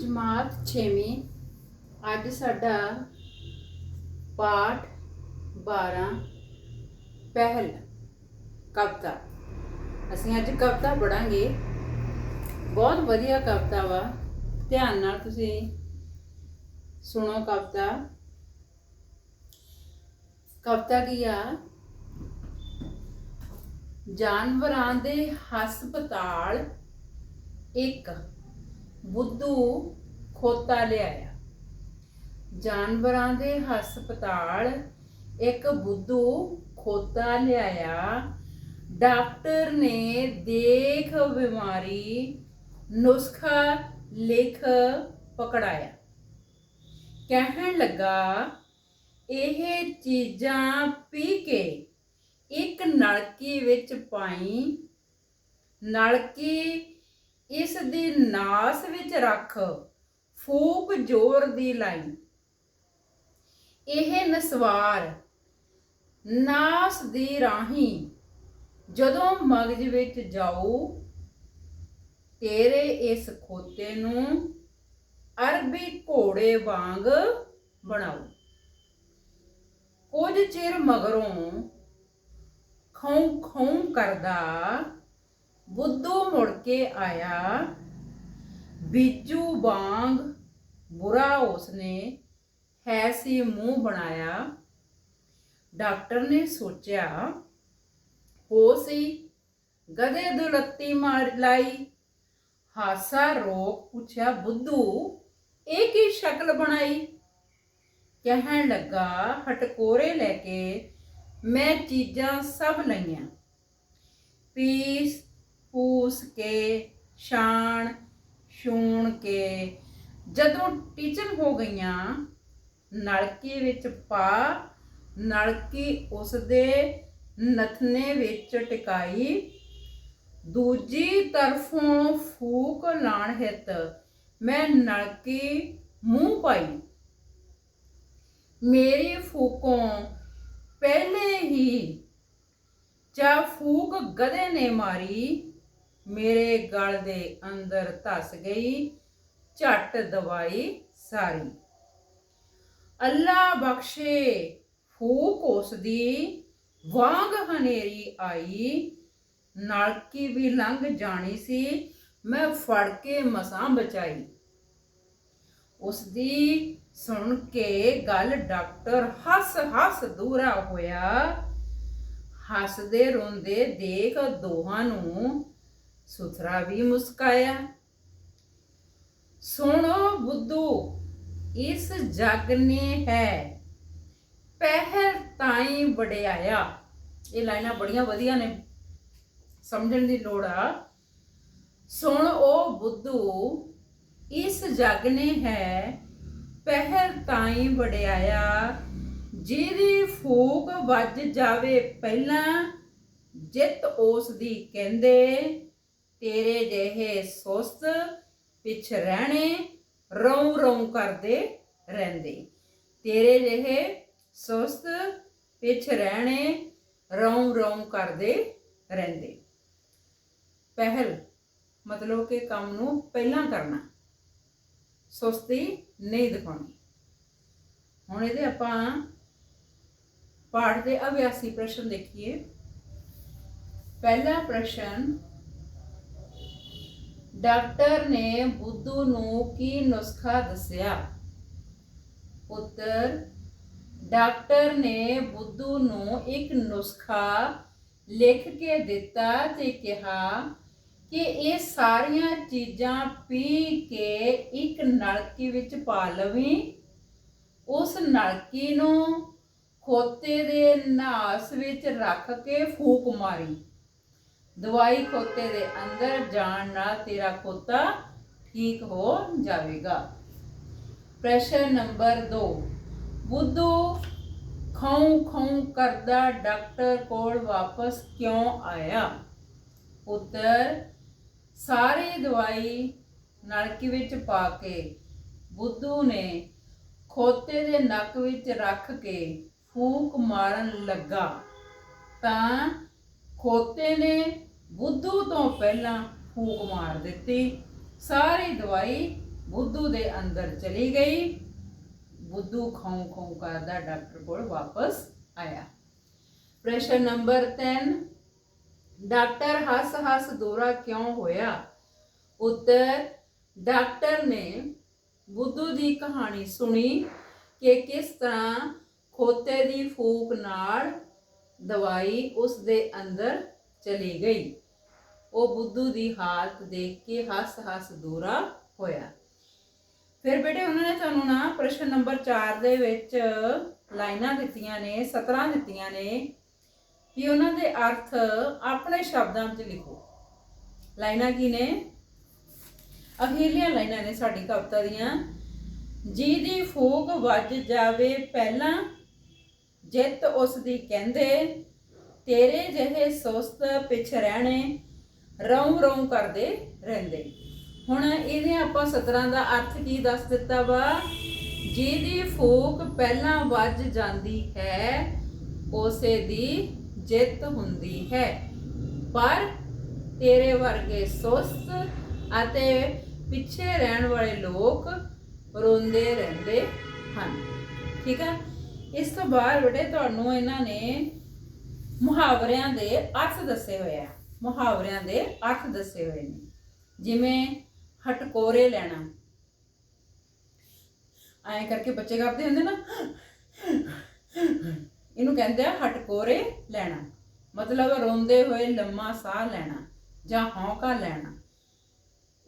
ਜਮਾਤ 6ਵੀਂ ਅੱਜ ਸਾਡਾ ਪਾਠ 12 ਪਹਿਲ ਕਵਿਤਾ। ਅਸੀਂ ਅੱਜ ਕਵਿਤਾ ਪੜਾਂਗੇ ਬਹੁਤ ਵਧੀਆ ਕਵਿਤਾ ਵਾ। ਧਿਆਨ ਨਾਲ ਤੁਸੀਂ ਸੁਣੋ ਕਵਿਤਾ। ਕਵਿਤਾ ਕੀ ਆ? ਜਾਨਵਰਾਂ ਦੇ ਹਸਪਤਾਲ ਇੱਕ। ਬੁੱਧੂ ਖੋਤਾ ਲਿਆਇਆ। ਜਾਨਵਰਾਂ ਦੇ ਹਸਪਤਾਲ ਇੱਕ ਬੁੱਧੂ ਖੋਤਾ ਲਿਆਇਆ। ਡਾਕਟਰ ਨੇ ਦੇਖ ਬਿਮਾਰੀ, ਨੁਸਖਾ ਲਿਖ ਪਕੜਾਇਆ। ਕਹਿਣ ਲੱਗਾ, ਇਹ ਚੀਜ਼ਾਂ ਪੀ ਕੇ ਇੱਕ ਨਲਕੀ ਵਿੱਚ ਪਾਈ, ਨਲਕੀ ਦੀ ਨਾਸ ਵਿੱਚ ਰੱਖ, ਫੂਕ ਜ਼ੋਰ ਦੀ ਲਾਈ। ਇਹ ਨਸਵਾਰ, ਨਾਸ ਦੀ ਰਾਹੀਂ ਜਦੋਂ ਮਗਜ ਵਿੱਚ ਜਾਊ, ਤੇਰੇ ਇਸ ਖੋਤੇ ਨੂੰ ਅਰਬੀ ਘੋੜੇ ਵਾਂਗ ਬਣਾਉ ਕੁਝ ਚਿਰ ਮਗਰੋਂ ਖੌਂ ਖੌਂ ਕਰਦਾ ਬੁੱਧੂ ਮੁੜ ਕੇ ਆਇਆ। ਬੀਜੂ ਵਾਂਗ ਬੁਰਾ ਉਸਨੇ ਹੈ ਸੀ ਮੂੰਹ ਬਣਾਇਆ। ਡਾਕਟਰ ਨੇ ਸੋਚਿਆ, ਹੋ ਸੀ ਗਦੇ ਦੁਲੱਤੀ ਮਾਰ ਲਾਈ। ਹਾਸਾ ਰੋਕ ਪੁੱਛਿਆ, ਬੁੱਧੂ, ਇਹ ਕੀ ਸ਼ਕਲ ਬਣਾਈ? ਕਹਿਣ ਲੱਗਾ, ਹਟਕੋਰੇ ਲੈ ਕੇ ਮੈਂ ਚੀਜ਼ਾਂ ਸਭ ਲਈਆਂ। ਪੀਸ, ਪੂਸ ਕੇ ਸ਼ਾਨ ਛੂਣ ਕੇ ਜਦੋਂ ਟੀਚਰ ਹੋ ਗਈਆਂ, ਨਲਕੇ ਵਿੱਚ ਪਾ, ਨਲਕੀ ਉਸ ਦੇ ਨਥਨੇ ਵਿੱਚ ਟਿਕਾਈ, ਦੂਜੀ ਤਰਫੋਂ ਫੂਕ ਲਾਣ ਹਿੱਤ ਮੈਂ ਨਲਕੀ ਮੂੰਹ ਪਾਈ। ਮੇਰੀ ਫੂਕੋਂ ਪਹਿਲੇ ਹੀ ਚਾ ਫੂਕ ਗਦੇ ਨੇ ਮਾਰੀ ਮੇਰੇ ਗਲ ਦੇ ਅੰਦਰ ਧਸ ਗਈ, ਝੱਟ ਦਵਾਈ ਸਾਰੀ। ਅੱਲਾ ਬਖਸ਼ੇ, ਫੂਕ ਉਸ ਦੀ ਵਾਂਗ ਹਨੇਰੀ ਆਈ। ਨਲਕੀ ਵੀ ਲੰਘ ਜਾਣੀ ਸੀ, ਮੈਂ ਫੜ ਕੇ ਮਸਾਂ ਬਚਾਈ। ਉਸ ਦੀ ਸੁਣ ਕੇ ਗੱਲ ਡਾਕਟਰ ਹੱਸ ਹੱਸ ਦੂਰਾ ਹੋਇਆ। ਹੱਸਦੇ ਰੋਂਦੇ ਦੇਖ ਦੋਹਾਂ ਨੂੰ ਸੁਥਰਾ ਵੀ ਮੁਸਕਾਇਆ। ਸੁਣੋ ਬੁੱਧੂ, ਇਸ ਜਗ ਨੇ ਹੈ, ਪਹਿਰ ਤਾਈ ਵਡਿਆਇਆ। ਇਹ ਲਾਈਨਾਂ ਬੜੀਆਂ ਵਧੀਆ ਨੇ, ਸਮਝਣ ਦੀ ਲੋੜ ਆ। ਸੁਣ ਉਹ ਬੁੱਧੂ, ਇਸ ਜਗ ਨੇ ਹੈ, ਪਹਿਰ ਤਾਈ ਵਡਿਆਇਆ। ਜਿਹਦੀ ਫੂਕ ਵੱਜ ਜਾਵੇ ਪਹਿਲਾਂ, ਜਿੱਤ ਉਸ ਦੀ ਕਹਿੰਦੇ ਤੇਰੇ ਜਿਹੇ ਸੁਸਤ ਪਿਛ ਰਹਿਣੇ ਰੌਂ ਰੌਂ ਕਰਦੇ ਰਹਿੰਦੇ। ਤੇਰੇ ਜਿਹੇ ਸੁਸਤ ਪਿਛ ਰਹਿਣੇ ਰੌਂ ਰੌਂ ਕਰਦੇ ਰਹਿੰਦੇ। ਪਹਿਲ ਮਤਲਬ ਕਿ ਕੰਮ ਨੂੰ ਪਹਿਲਾਂ ਕਰਨਾ। ਸੁਸਤੀ ਨਹੀਂ ਦਿਖਾਉਣੀ। ਹੁਣ ਇਹਦੇ ਆਪਾਂ ਪਾਠ ਦੇ ਅਭਿਆਸੀ ਪ੍ਰਸ਼ਨ ਦੇਖੀਏ। ਪਹਿਲਾ ਪ੍ਰਸ਼ਨ ਡਾਕਟਰ ਨੇ ਬੁੱਧੂ ਨੂੰ ਕੀ ਨੁਸਖਾ ਦੱਸਿਆ? ਉੱਤਰ, ਡਾਕਟਰ ਨੇ ਬੁੱਧੂ ਨੂੰ ਇੱਕ ਨੁਸਖਾ ਲਿਖ ਕੇ ਦਿੱਤਾ ਤੇ ਕਿਹਾ ਕਿ ਇਹ ਸਾਰੀਆਂ ਚੀਜ਼ਾਂ ਪੀ ਕੇ ਇੱਕ ਨਲਕੀ ਵਿੱਚ ਪਾ ਲਵੀਂ। ਉਸ ਨਲਕੀ ਨੂੰ ਖੋਤੇ ਦੇ ਨਾਸ ਵਿੱਚ ਰੱਖ ਕੇ ਫੂਕ ਮਾਰੀ। ਦਵਾਈ ਖੋਤੇ ਦੇ ਅੰਦਰ ਜਾਣ ਨਾਲ ਤੇਰਾ ਖੋਤਾ ਠੀਕ ਹੋ ਜਾਵੇਗਾ। ਪ੍ਰਸ਼ਨ ਨੰਬਰ 2 ਬੁੱਧੂ ਖੌਂ ਖੌਂ ਕਰਦਾ ਡਾਕਟਰ ਕੋਲ ਵਾਪਸ ਕਿਉਂ ਆਇਆ? ਉੱਤਰ, ਸਾਰੀ ਦਵਾਈ ਨਲਕ ਵਿੱਚ ਪਾ ਕੇ। ਬੁੱਧੂ ਨੇ ਖੋਤੇ ਦੇ ਨੱਕ ਵਿੱਚ ਰੱਖ ਕੇ ਫੂਕ ਮਾਰਨ ਲੱਗਾ। ਤਾਂ ਖੋਤੇ ਨੇ ਬੁੱਧੂ ਤੋਂ ਪਹਿਲਾਂ ਫੂਕ ਮਾਰ ਦਿੱਤੀ। ਸਾਰੀ ਦਵਾਈ ਬੁੱਧੂ ਦੇ ਅੰਦਰ ਚਲੀ ਗਈ। ਬੁੱਧੂ ਖਾਉ ਖਾਉ ਕਰਦਾ ਡਾਕਟਰ ਕੋਲ ਵਾਪਸ ਆਇਆ। ਪ੍ਰਸ਼ਨ ਨੰਬਰ 10 ਡਾਕਟਰ ਹੱਸ ਹੱਸ ਦੌਰਾ ਕਿਉਂ ਹੋਇਆ? ਉੱਤਰ, ਡਾਕਟਰ ਨੇ ਬੁੱਧੂ ਦੀ ਕਹਾਣੀ ਸੁਣੀ ਕਿ ਕਿਸ ਤਰ੍ਹਾਂ ਖੋਤੇ ਦੀ ਫੂਕ ਨਾਲ ਦਵਾਈ ਉਸ ਦੇ ਅੰਦਰ ਚਲੀ ਗਈ। ਉਹ ਬੁੱਧੂ ਦੀ ਹਾਲਤ ਦੇਖ ਕੇ ਹੱਸ ਹੱਸ ਦੂਰਾ ਹੋਇਆ। ਫਿਰ ਬੇਟੇ ਉਹਨਾਂ ਨੇ ਤੁਹਾਨੂੰ ਨਾ ਪ੍ਰਸ਼ਨ ਨੰਬਰ 4 ਦੇ ਵਿੱਚ ਲਾਈਨਾਂ ਦਿੱਤੀਆਂ ਨੇ 17 ਦਿੱਤੀਆਂ ਨੇ ਕਿ ਉਹਨਾਂ ਦੇ ਅਰਥ ਆਪਣੇ ਸ਼ਬਦਾਂ ਵਿੱਚ ਲਿਖੋ। ਲਾਈਨਾਂ ਕੀ ਨੇ? ਅਖੀਰਲੀਆਂ ਲਾਈਨਾਂ ਨੇ ਸਾਡੀ ਕਵਿਤਾ ਦੀਆਂ। ਜਿਹਦੀ ਫੂਕ ਵੱਜ ਜਾਵੇ ਪਹਿਲਾਂ ਜਿੱਤ ਉਸ ਦੀ ਕਹਿੰਦੇ, ਤੇਰੇ ਜਿਹੇ ਸੁਸਤ ਪਿਛ ਰਹਿਣੇ ਰੌਂ ਰੌਂ ਕਰਦੇ ਰਹਿੰਦੇ। ਹੁਣ ਇਹਦੇ ਆਪਾਂ 17 ਦਾ ਅਰਥ ਕੀ ਦੱਸ ਦਿੱਤਾ ਵਾ? ਜਿਹਦੀ ਫੂਕ ਪਹਿਲਾਂ ਵੱਜ ਜਾਂਦੀ ਹੈ, ਉਸੇ ਦੀ ਜਿੱਤ ਹੁੰਦੀ ਹੈ। ਪਰ ਤੇਰੇ ਵਰਗੇ ਸੁਸਤ ਅਤੇ ਪਿੱਛੇ ਰਹਿਣ ਵਾਲੇ ਲੋਕ ਰੋਂਦੇ ਰਹਿੰਦੇ ਹਨ। ਠੀਕ ਹੈ ਇਸ ਤੋਂ ਬਾਅਦ ਬੇਟੇ ਤੁਹਾਨੂੰ ਇਹਨਾਂ ਨੇ ਮੁਹਾਵਰਿਆਂ ਦੇ ਅਰਥ ਦੱਸੇ ਹੋਏ ਆ। ਮੁਹਾਵਰਿਆਂ ਦੇ ਅਰਥ ਦੱਸੇ ਹੋਏ ਨੇ। ਜਿਵੇਂ ਹਟਕੋਰੇ ਲੈਣਾ। ਐਂ ਕਰਕੇ ਬੱਚੇ ਕਰਦੇ ਹੁੰਦੇ ਨਾ। ਇਹਨੂੰ ਕਹਿੰਦੇ ਆ ਹਟਕੋਰੇ ਲੈਣਾ। ਮਤਲਬ ਰੋਂਦੇ ਹੋਏ ਲੰਮਾ ਸਾਹ ਲੈਣਾ ਜਾਂ ਹੌਂਕਾ ਲੈਣਾ।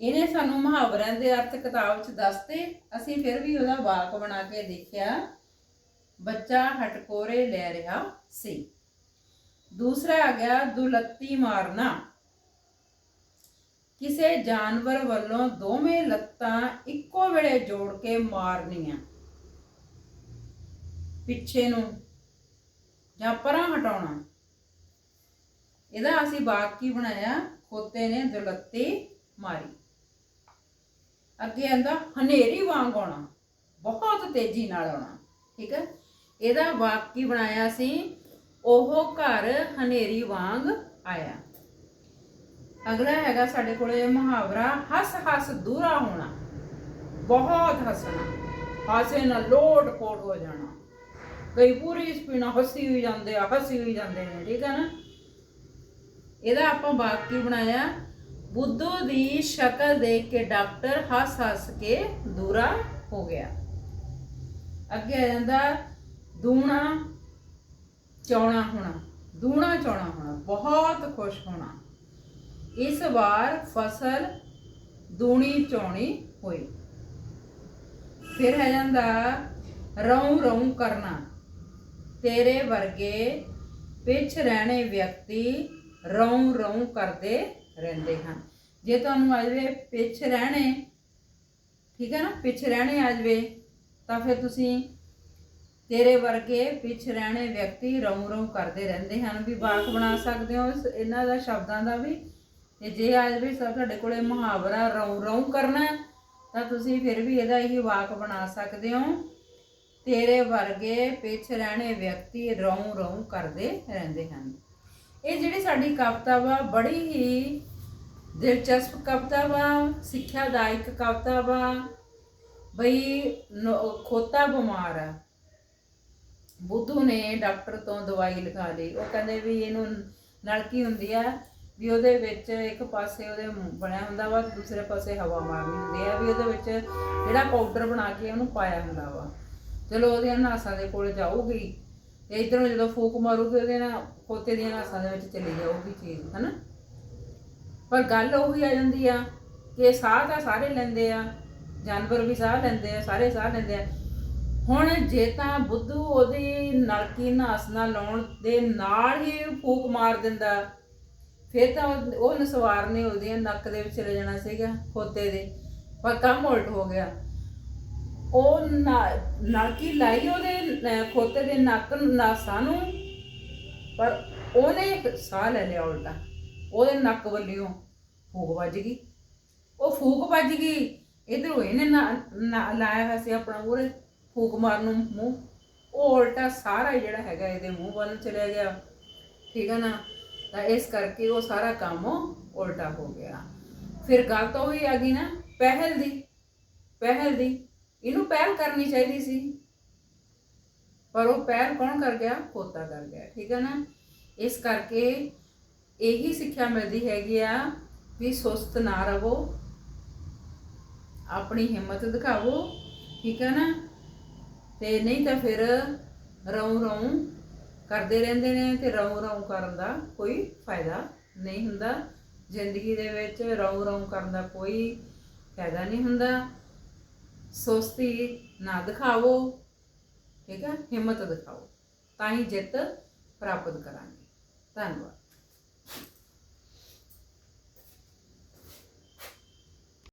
ਇਹਨੇ ਸਾਨੂੰ ਮੁਹਾਵਰਿਆਂ ਦੇ ਅਰਥ ਕਿਤਾਬ ਵਿੱਚ ਦੱਸਤੇ। ਅਸੀਂ ਫਿਰ ਵੀ ਉਹਦਾ ਵਾਕ ਬਣਾ ਕੇ ਦੇਖਿਆ। ਬੱਚਾ ਹਟਕੋਰੇ ਲੈ ਰਿਹਾ ਸੀ। ਦੂਸਰਾ ਆ ਗਿਆ, ਦੁਲੱਤੀ ਮਾਰਨਾ। ਕਿਸੇ ਜਾਨਵਰ ਵੱਲੋਂ ਦੋਵੇਂ ਲੱਤਾਂ ਇੱਕੋ ਵੇਲੇ ਜੋੜ ਕੇ ਮਾਰਨੀਆਂ। ਪਿੱਛੇ ਨੂੰ ਜਾਂ ਪਰਾਂ ਹਟਾਉਣਾ। ਇਹਦਾ ਅਸੀਂ ਵਾਕ ਕੀ ਬਣਾਇਆ? ਖੋਤੇ ਨੇ ਦੁਲੱਤੀ ਮਾਰੀ। ਅੱਗੇ ਆਂਦਾ, ਹਨੇਰੀ ਵਾਂਗ ਆਉਣਾ। ਬਹੁਤ ਤੇਜ਼ੀ ਨਾਲ ਆਉਣਾ। ਠੀਕ ਹੈ? ਇਹਦਾ ਵਾਕ ਕੀ ਬਣਾਇਆ ਸੀ? ਉਹ ਘਰ ਹਨੇਰੀ ਵਾਂਗ ਆਇਆ। ਅਗਲਾ ਹੈਗਾ ਸਾਡੇ ਕੋਲੇ ਮੁਹਾਵਰਾ, ਹੱਸ ਹੱਸ ਦੂਰਾ ਹੋਣਾ। ਬਹੁਤ ਹੱਸਣਾ। ਹਾਸੇ ਨਾਲ ਲੋਟ ਪੋਟ ਹੋ ਜਾਣਾ। ਕਈ ਪੂਰੀ ਸਪੀਨਾ ਹੱਸੀ ਹੋਈ ਜਾਂਦੇ ਆ, ਹੱਸੀ ਹੋਈ ਜਾਂਦੇ ਨੇ, ਠੀਕ ਹੈ ਨਾ? ਇਹਦਾ ਆਪਾਂ ਵਾਕ ਕੀ ਬਣਾਇਆ? ਬੁੱਧੂ ਦੀ ਸ਼ਕਲ ਦੇਖ ਕੇ ਡਾਕਟਰ ਹੱਸ ਹੱਸ ਕੇ ਦੂਰਾ ਹੋ ਗਿਆ। ਅੱਗੇ ਆ ਜਾਂਦਾ ਦੂਣਾ ਚੌਣਾ ਹੋਣਾ, ਦੂਣਾ ਚੌਣਾ ਹੋਣਾ, ਬਹੁਤ ਖੁਸ਼ ਹੋਣਾ। ਇਸ ਵਾਰ ਫਸਲ ਦੂਣੀ ਚੌਣੀ ਹੋਈ। ਫਿਰ ਹੈ ਜਾਂਦਾ ਰੌਂ ਰੌਂ ਕਰਨਾ। ਤੇਰੇ ਵਰਗੇ ਪਿੱਛ ਰਹਿਣੇ ਵਿਅਕਤੀ ਰੌਂ ਰੌਂ ਕਰਦੇ ਰਹਿੰਦੇ ਹਨ। ਜੇ ਤੁਹਾਨੂੰ ਆ ਜਾਵੇ ਪਿੱਛ ਰਹਿਣੇ, ਠੀਕ ਹੈ ਨਾ? ਪਿੱਛ ਰਹਿਣੇ ਆ ਜਾਵੇ, ਤਾਂ ਫਿਰ ਤੁਸੀਂ ਤੇਰੇ ਵਰਗੇ ਪਿੱਛ ਰਹਿਣੇ ਵਿਅਕਤੀ ਰੌਂ ਰੌਂ ਕਰਦੇ ਰਹਿੰਦੇ ਹਨ। ਵੀ ਵਾਕ ਬਣਾ ਸਕਦੇ ਹੋ। ਇਸ- ਇਹਨਾਂ ਦਾ ਸ਼ਬਦਾਂ ਦਾ ਵੀ ਤੇ ਜੇ ਅੱਜ ਵੀ ਸਭ ਤੁਹਾਡੇ ਕੋਲੇ ਮੁਹਾਵਰਾ ਰੌਂ ਰੌਂ ਕਰਨਾ ਤਾਂ ਤੁਸੀਂ ਫਿਰ ਵੀ ਇਹਦਾ ਹੀ ਵਾਕ ਬਣਾ ਸਕਦੇ ਹੋ। ਤੇਰੇ ਵਰਗੇ ਪਿੱਛ ਰਹਿਣੇ ਵਿਅਕਤੀ ਰੌਂ ਰੌਂ ਕਰਦੇ ਰਹਿੰਦੇ ਹਨ। ਇਹ ਜਿਹੜੀ ਸਾਡੀ ਕਵਿਤਾ ਵਾ, ਬੜੀ ਹੀ ਦਿਲਚਸਪ ਕਵਿਤਾ ਵਾ, ਸਿੱਖਿਆਦਾਇਕ ਕਵਿਤਾ ਵਾ। ਬਈ ਨੋ ਖੋਤਾ ਬਿਮਾਰ ਆ। ਬੁੱਧੂ ਨੇ ਡਾਕਟਰ ਤੋਂ ਦਵਾਈ ਲਿਖਾ ਲਈ। ਉਹ ਕਹਿੰਦੇ ਵੀ ਇਹਨੂੰ ਨਲਕੀ ਹੁੰਦੀ ਆ ਵੀ ਉਹਦੇ ਵਿੱਚ ਇੱਕ ਪਾਸੇ ਉਹਦੇ ਬਣਿਆ ਹੁੰਦਾ ਵਾ, ਦੂਸਰੇ ਪਾਸੇ ਹਵਾ ਮਾਰਨੀ ਹੁੰਦੀ ਆ ਵੀ ਉਹਦੇ ਵਿੱਚ ਜਿਹੜਾ ਪਾਊਡਰ ਬਣਾ ਕੇ ਉਹਨੂੰ ਪਾਇਆ ਹੁੰਦਾ ਵਾ। ਚਲੋ ਉਹਦੀਆਂ ਨਾਸਾਂ ਦੇ ਕੋਲ ਜਾਊਗੀ। ਤੇ ਇਧਰੋਂ ਜਦੋਂ ਫੂਕ ਮਾਰੂਗੀ ਉਹਦੇ ਨਾਲ ਖੋਤੇ ਦੀਆਂ ਨਾਸਾਂ ਦੇ ਵਿੱਚ ਚਲੀ ਜਾਊਗੀ ਚੀਜ਼, ਹਨਾ? ਪਰ ਗੱਲ ਉਹੀ ਆ ਜਾਂਦੀ ਆ ਕਿ ਸਾਹ ਤਾਂ ਸਾਰੇ ਲੈਂਦੇ ਆ, ਜਾਨਵਰ ਵੀ ਸਾਹ ਲੈਂਦੇ ਆ, ਸਾਰੇ ਸਾਹ ਲੈਂਦੇ ਆ। ਹੁਣ ਜੇ ਤਾਂ ਬੁੱਧੂ ਉਹਦੀ ਨਲਕੀ ਨਾਸ ਨਾਲ ਲਾਉਣ ਦੇ ਨਾਲ ਹੀ ਫੂਕ ਮਾਰ ਦਿੰਦਾ। ਫਿਰ ਤਾਂ ਉਹ- ਉਹ ਨਸਵਾਰ ਨੇ ਉਹਦੇ ਨੱਕ ਦੇ ਵਿੱਚ ਚਲੇ ਜਾਣਾ ਸੀਗਾ, ਖੋਤੇ ਦੇ। ਪਰ ਕੰਮ ਉਲਟ ਹੋ ਗਿਆ। ਉਹ ਨਾ- ਨਲਕੀ ਲਾਈ ਉਹਦੇ ਖੋਤੇ ਦੇ ਨੱਕ ਨਾਸਾਂ ਨੂੰ, ਪਰ ਉਹਨੇ ਸਾਹ ਲੈ ਲਿਆ ਉਲਟਾ। ਉਹਦੇ ਨੱਕ ਵੱਲਿਓ ਫੂਕ ਵੱਜ ਗਈ। ਉਹ ਫੂਕ ਵੱਜ ਗਈ। ਇਧਰੋਂ ਇਹਨੇ ਨਾ- ਲਾਇਆ ਹੋਇਆ ਸੀ ਆਪਣਾ ਉਹਦੇ ਫੂਕ ਮਾਰਨ ਨੂੰ ਮੂੰਹ। ਉਹ ਉਲਟਾ ਸਾਰਾ ਜਿਹੜਾ ਹੈਗਾ ਇਹਦੇ ਮੂੰਹ ਵੱਲ ਚਲਿਆ ਗਿਆ। ਠੀਕ ਹੈ ਨਾ? ਤਾਂ ਇਸ ਕਰਕੇ ਉਹ ਸਾਰਾ ਕੰਮ ਉਲਟਾ ਹੋ ਗਿਆ। ਫਿਰ ਗੱਲ ਤਾਂ ਉਹੀ ਆ ਗਈ ਨਾ, ਪਹਿਲ ਦੀ। ਪਹਿਲ ਦੀ। ਇਹਨੂੰ ਪਹਿਲ ਕਰਨੀ ਚਾਹੀਦੀ ਸੀ। ਪਰ ਉਹ ਪਹਿਲ ਕੌਣ ਕਰ ਗਿਆ? ਪੋਤਾ ਕਰ ਗਿਆ। ਠੀਕ ਹੈ ਨਾ? ਇਸ ਕਰਕੇ ਇਹੀ ਸਿੱਖਿਆ ਮਿਲਦੀ ਹੈਗੀ ਆ ਵੀ ਸੁਸਤ ਨਾ ਰਹੋ। ਆਪਣੀ ਹਿੰਮਤ ਦਿਖਾਵੋ ਠੀਕ ਹੈ ਨਾ? ਤੇ ਨਹੀਂ ਤਾਂ ਫਿਰ ਰੌਂ ਰੌਂ ਕਰਦੇ ਰਹਿੰਦੇ ਨੇ ਤੇ ਰੌਂ ਰੌਂ ਕਰਨ ਦਾ ਕੋਈ ਫਾਇਦਾ ਨਹੀਂ ਹੁੰਦਾ। ਜ਼ਿੰਦਗੀ ਦੇ ਵਿੱਚ ਰੌਂ ਰੌਂ ਕਰਨ ਦਾ ਕੋਈ ਫਾਇਦਾ ਨਹੀਂ ਹੁੰਦਾ। ਸੁਸਤੀ ਨਾ ਦਿਖਾਵੋ, ਠੀਕ ਹੈ ਹਿੰਮਤ ਦਿਖਾਓ। ਤਾਂ ਹੀ ਜਿੱਤ ਪ੍ਰਾਪਤ ਕਰਾਂਗੇ। ਧੰਨਵਾਦ।